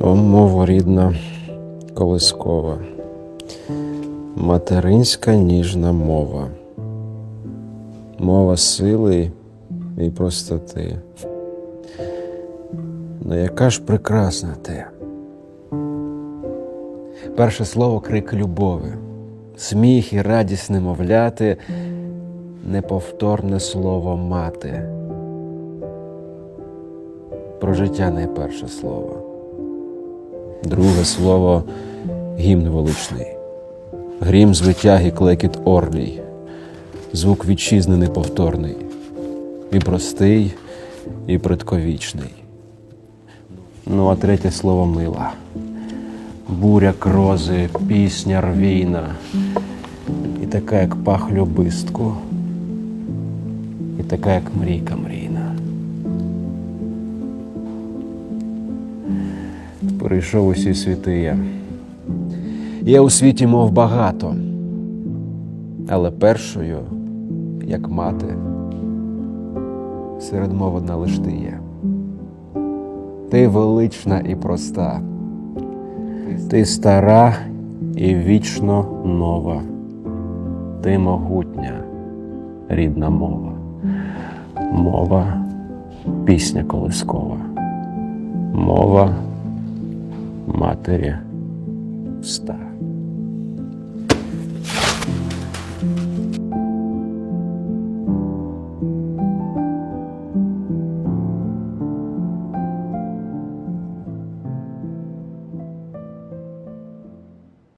О, мова рідна, колискова, материнська ніжна мова, мова сили і простоти. Ну яка ж прекрасна ти. Перше слово крик любові, сміх і радість немовляти, неповторне слово мати. Про життя найперше слово. Друге слово гімн величний. Грім звитяги клекіт орлій, звук вітчизни неповторний, і простий, і предковічний. Ну, а третє слово мила. Буря крози, пісня рвійна, і така, як пах любистку, і така, як мрійка мрійна. Перейшов усі світи я. Є у світі, мов багато, але першою, як мати, серед мов одна лиш ти є. Ти велична і проста, ти стара і вічно нова, ти могутня, рідна мова, мова, пісня колискова, мова матері ста.